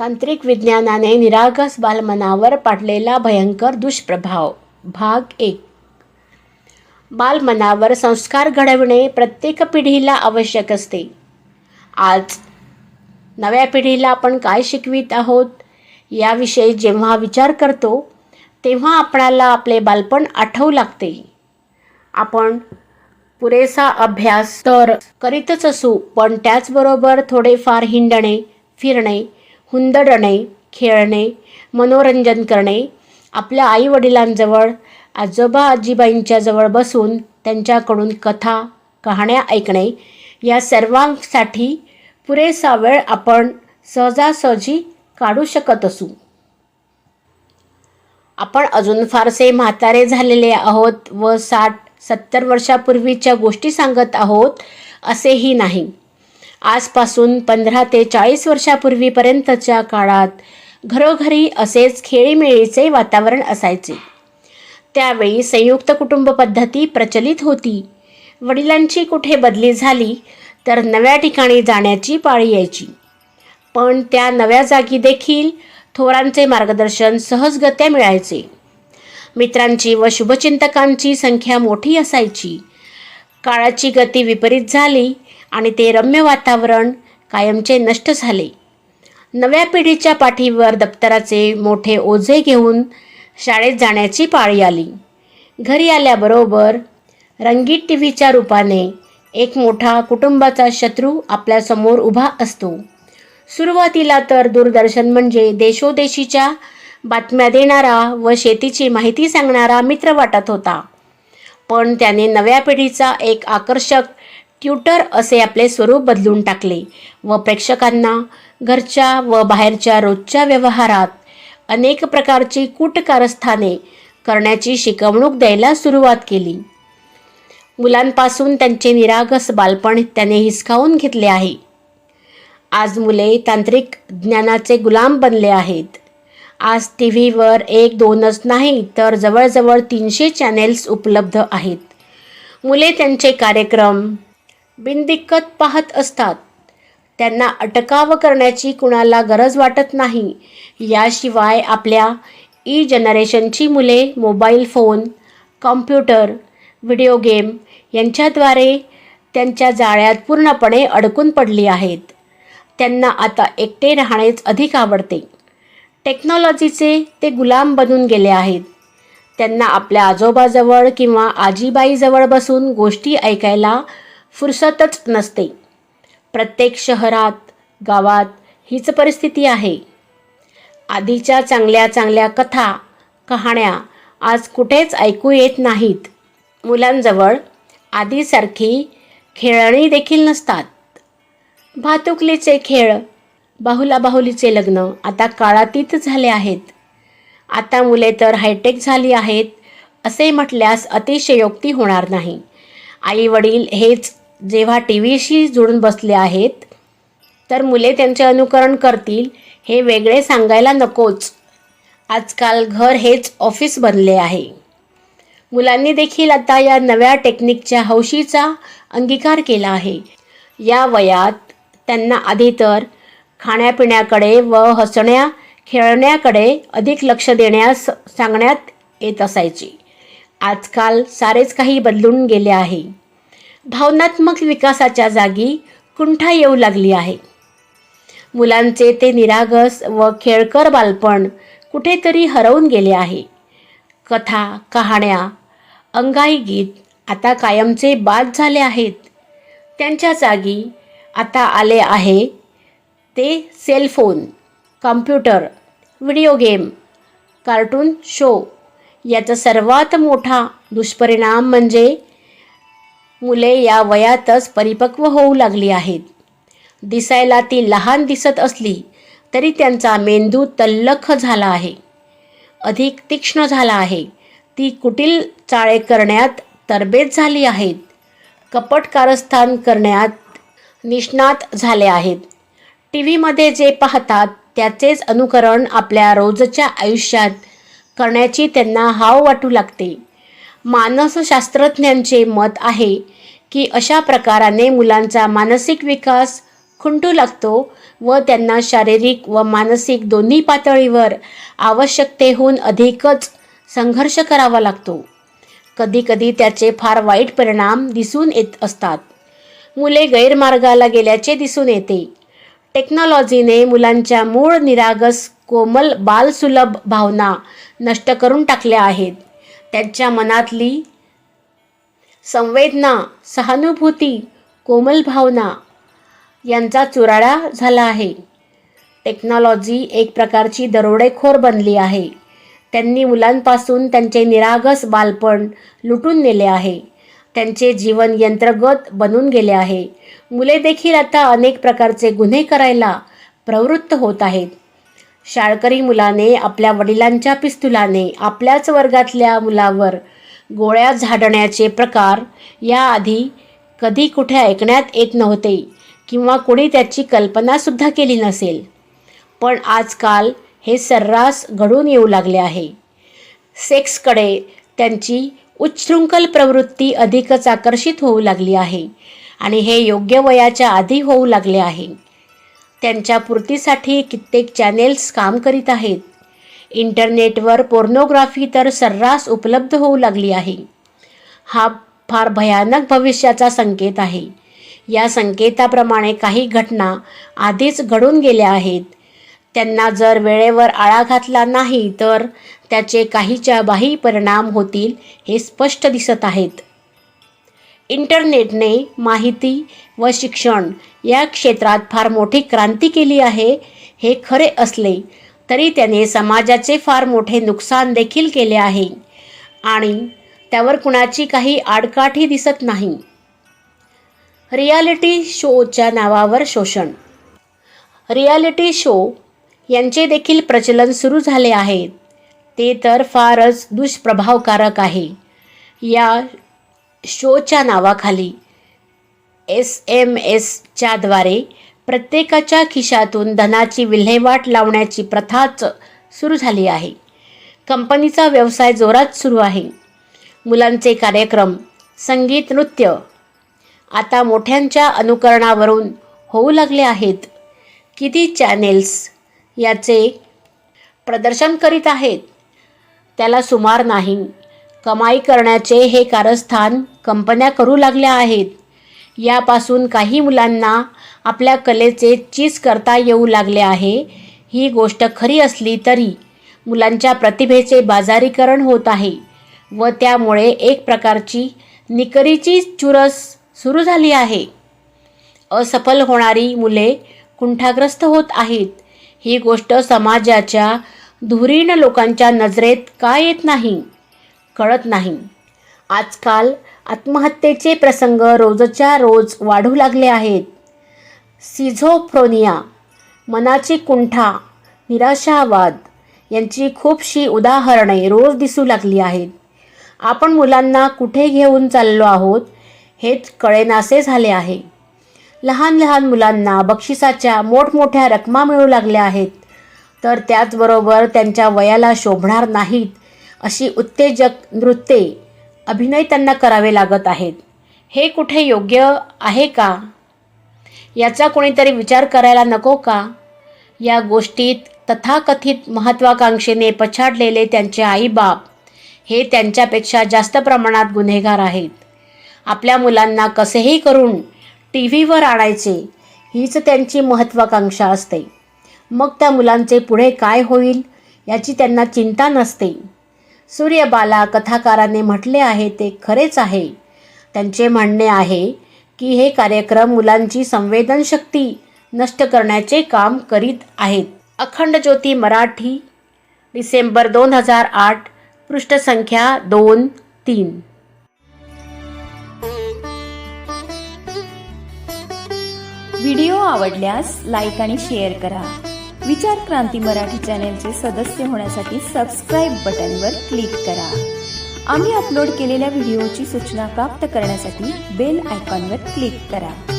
तांत्रिक विज्ञानाने निरागस बालमनावर पाडलेला भयंकर दुष्प्रभाव. भाग एक. बालमनावर संस्कार घडविणे प्रत्येक पिढीला आवश्यक असते. आज नव्या पिढीला आपण काय शिकवित आहोत? याविषयी जेव्हा विचार करतो तेव्हा आपणाला आपले बालपण आठवू लागते. आपण पुरेसा अभ्यास तर करीतच असू पण त्याचबरोबर थोडेफार हिंडणे फिरणे हुंदडणे खेळणे मनोरंजन करणे. आपल्या आईवडिलांजवळ आजोबा आजीबाईंच्याजवळ बसून त्यांच्याकडून कथा कहाण्या ऐकणे. या सर्वांसाठी पुरेसा वेळ आपण सहजासहजी काढू शकत असू. आपण अजून फारसे म्हातारे झालेले आहोत व साठ सत्तर वर्षापूर्वीच्या गोष्टी सांगत आहोत असेही नाही. आजपासून पंधरा ते चाळीस वर्षापूर्वीपर्यंतच्या काळात घरोघरी असेच खेळीमेळीचे वातावरण असायचे. त्यावेळी संयुक्त कुटुंब पद्धती प्रचलित होती. वडिलांची कुठे बदली झाली तर नव्या ठिकाणी जाण्याची पाळी यायची. पण त्या नव्या जागी देखील थोरांचे मार्गदर्शन सहजगत्या मिळायचे. मित्रांची व शुभचिंतकांची संख्या मोठी असायची. काळाची गती विपरीत झाली. आणि ते रम्य वातावरण कायमचे नष्ट झाले. नव्या पिढीच्या पाठीवर दप्तराचे मोठे ओझे घेऊन शाळेत जाण्याची पाळी आली. घरी आल्याबरोबर रंगीत टी व्हीच्या रूपाने एक मोठा कुटुंबाचा शत्रू आपल्यासमोर उभा असतो. सुरुवातीला तर दूरदर्शन म्हणजे देशोदेशीच्या बातम्या देणारा व शेतीची माहिती सांगणारा मित्र वाटत होता. पण त्याने नव्या पिढीचा एक आकर्षक ट्युटर असे आपले स्वरूप बदलून टाकले व प्रेक्षकांना घरच्या व बाहेरच्या रोजच्या व्यवहारात अनेक प्रकारची कूटकारस्थाने करण्याची शिकवणूक द्यायला सुरुवात केली. मुलांपासून त्यांचे निरागस बालपण त्याने हिसकावून घेतले आहे. आज मुले तांत्रिक ज्ञानाचे गुलाम बनले आहेत. आज टी व्हीवर एक दोनच नाही तर जवळजवळ तीनशे चॅनेल्स उपलब्ध आहेत. मुले त्यांचे कार्यक्रम बिनदिक्कत पाहत असतात. त्यांना अटकाव करण्याची कुणाला गरज वाटत नाही. याशिवाय आपल्या ई जनरेशनची मुले mobile phone computer video game यांच्याद्वारे त्यांच्या जाळ्यात पूर्णपणे अडकून पडली आहेत. त्यांना आता एकटे राहणेच अधिक आवडते. टेक्नॉलॉजीचे ते गुलाम बनून गेले आहेत. त्यांना आपल्या आजोबाजवळ किंवा आजीबाईजवळ बसून गोष्टी ऐकायला फुरसतच नसते. प्रत्येक शहरात गावात हीच परिस्थिती आहे. आधीच्या चांगल्या चांगल्या कथा कहाण्या आज कुठेच ऐकू येत नाहीत. मुलांजवळ आधीसारखी खेळणी देखील नसतात. भातुकलीचे खेळ बाहुला बाहुलीचे लग्न आता काळातीत झाले आहेत. आता मुले तर हायटेक झाली आहेत असे म्हटल्यास अतिशयोक्ती होणार नाही. आई वडील हेच जेव्हा टी व्हीशी जुळून बसले आहेत तर मुले त्यांचे अनुकरण करतील हे वेगळे सांगायला नकोच. आजकाल घर हेच ऑफिस बनले आहे. मुलांनी देखील आता या नव्या टेक्निकच्या हौशीचा अंगीकार केला आहे. या वयात त्यांना आधी तर खाण्यापिण्याकडे व हसण्या खेळण्याकडे अधिक लक्ष देण्यास सांगण्यात येत असायचे. आजकाल सारेच काही बदलून गेले आहे. भावनात्मक विकासाच्या जागी कुंठा येऊ लागली आहे. मुलांचे ते निरागस व खेळकर बालपण कुठेतरी हरवून गेले आहे. कथा कहाण्या अंगाई गीत आता कायमचे बाद झाले आहेत. त्यांच्या जागी आता आले आहे ते cellphone computer video game cartoon show याचा सर्वात मोठा दुष्परिणाम म्हणजे मुले या वयातच परिपक्व होऊ लागली आहेत. दिसायला ती लहान दिसत असली तरी त्यांचा मेंदू तल्लख झाला आहे. अधिक तीक्ष्ण झाला आहे. ती कुटील चाळे करण्यात तरबेज झाली आहेत. कपट कारस्थान करण्यात निष्णात झाले आहेत. टी व्हीमध्ये जे पाहतात त्याचेच अनुकरण आपल्या रोजच्या आयुष्यात करण्याची त्यांना हाव वाटू लागते. मानसशास्त्रज्ञांचे मत आहे की अशा प्रकाराने मुलांचा मानसिक विकास खुंटू लागतो व त्यांना शारीरिक व मानसिक दोन्ही पातळीवर आवश्यकतेहून अधिकच संघर्ष करावा लागतो. कधीकधी त्याचे फार वाईट परिणाम दिसून येत असतात. मुले गैरमार्गाला गेल्याचे दिसून येते. टेक्नॉलॉजीने मुलांच्या मूळ निरागस कोमल बालसुलभ भावना नष्ट करून टाकल्या आहेत. त्यांच्या मनातली संवेदना सहानुभूती कोमल भावना यांचा चुराडा झाला आहे. टेक्नॉलॉजी एक प्रकारची दरोडेखोर बनली आहे. त्यांनी मुलांपासून त्यांचे निरागस बालपण लुटून नेले आहे. त्यांचे जीवन यंत्रगत बनून गेले आहे. मुले देखील आता अनेक प्रकारचे गुन्हे करायला प्रवृत्त होत आहेत. शाळकरी मुलाने आपल्या वडिलांच्या पिस्तुलाने आपल्याच वर्गातल्या मुलावर गोळ्या झाडण्याचे प्रकार याआधी कधी कुठे ऐकण्यात येत नव्हते किंवा कोणी त्याची कल्पनासुद्धा केली नसेल. पण आजकाल हे सर्रास घडून येऊ लागले आहे. सेक्सकडे त्यांची उच्छृंखल प्रवृत्ती अधिकच आकर्षित होऊ लागली आहे आणि हे योग्य वयाच्या आधी होऊ लागले आहे. त्यांच्या पूर्तीसाठी कित्येक चॅनेल्स काम करीत आहेत. इंटरनेटवर पोर्नोग्राफी तर सर्रास उपलब्ध होऊ लागली आहे. हा फार भयानक भविष्याचा संकेत आहे. या संकेताप्रमाणे काही घटना आधीच घडून गेल्या आहेत. त्यांना जर वेळेवर आळा घातला नाही तर त्याचे काहीच्या बाही परिणाम होतील हे स्पष्ट दिसत आहेत. इंटरनेटने माहिती व शिक्षण या क्षेत्रात फार मोठी क्रांती केली आहे हे खरे असले तरी त्याने समाजाचे फार मोठे नुकसान देखील केले आहे आणि त्यावर कुणाची काही आडकाठी दिसत नाही. रियालिटी शोच्या नावावर शोषण. रियालिटी शो यांचे देखील प्रचलन सुरू झाले आहे. ते तर फारच दुष्प्रभावकारक आहे. या शोच्या नावाखाली एस एम एसच्याद्वारे प्रत्येकाच्या खिशातून धनाची विल्हेवाट लावण्याची प्रथाच सुरू झाली आहे. कंपनीचा व्यवसाय जोरात सुरू आहे. मुलांचे कार्यक्रम संगीत नृत्य आता मोठ्यांच्या अनुकरणावरून होऊ लागले आहेत. किती चॅनेल्स याचे प्रदर्शन करीत आहेत? त्याला सुमार नाही. कमाई करण्याचे हे कारस्थान कंपन्या करू लागल्या आहेत. यापासून काही मुलांना आपल्या कलेचे चीज करता येऊ लागले आहे. ही गोष्ट खरी असली तरी मुलांच्या प्रतिभेचे बाजारीकरण होत आहे व त्यामुळे एक प्रकारची निकरीची चुरस सुरू झाली आहे. असफल होणारी मुले कुंठाग्रस्त होत आहेत. ही गोष्ट समाजाच्या धुरीण लोकांच्या नजरेत का येत नाही? कळत नाही. आजकाल आत्महत्येचे प्रसंग रोजच्या रोज वाढू लागले आहेत. सिझोफ्रोनिया मनाची कुंठा निराशावाद यांची खूपशी उदाहरणे रोज दिसू लागली आहेत. आपण मुलांना कुठे घेऊन चाललो आहोत हेच कळेनासे झाले आहे. लहान लहान मुलांना बक्षिसाच्या मोठमोठ्या रकमा मिळू लागल्या आहेत तर त्याचबरोबर त्यांच्या वयाला शोभणार नाहीत. अशी उत्तेजक नृत्ये अभिनय त्यांना करावे लागत आहेत. हे कुठे योग्य आहे का? याचा कोणीतरी विचार करायला नको का? या गोष्टीत तथाकथित महत्त्वाकांक्षेने पछाडलेले त्यांचे आईबाप हे त्यांच्यापेक्षा जास्त प्रमाणात गुन्हेगार आहेत. आपल्या मुलांना कसेही करून टी व्हीवर आणायचे हीच त्यांची महत्त्वाकांक्षा असते. मग त्या मुलांचे पुढे काय होईल याची त्यांना चिंता नसते. सूर्यबाला कथाकाराने म्हटले आहे ते खरेच आहे. त्यांचे म्हणणे आहे की हे कार्यक्रम मुलांची संवेदनशक्ती नष्ट करण्याचे काम करीत आहेत. अखंड ज्योती मराठी डिसेंबर दोन हजार आठ पृष्ठसंख्या दोन तीन. व्हिडिओ आवडल्यास लाईक आणि शेअर करा. विचार क्रांती मराठी चॅनेलचे सदस्य होण्यासाठी सबस्क्राईब बटनवर क्लिक करा. आम्ही अपलोड केलेल्या व्हिडिओची सूचना प्राप्त करण्यासाठी बेल आयकॉनवर क्लिक करा.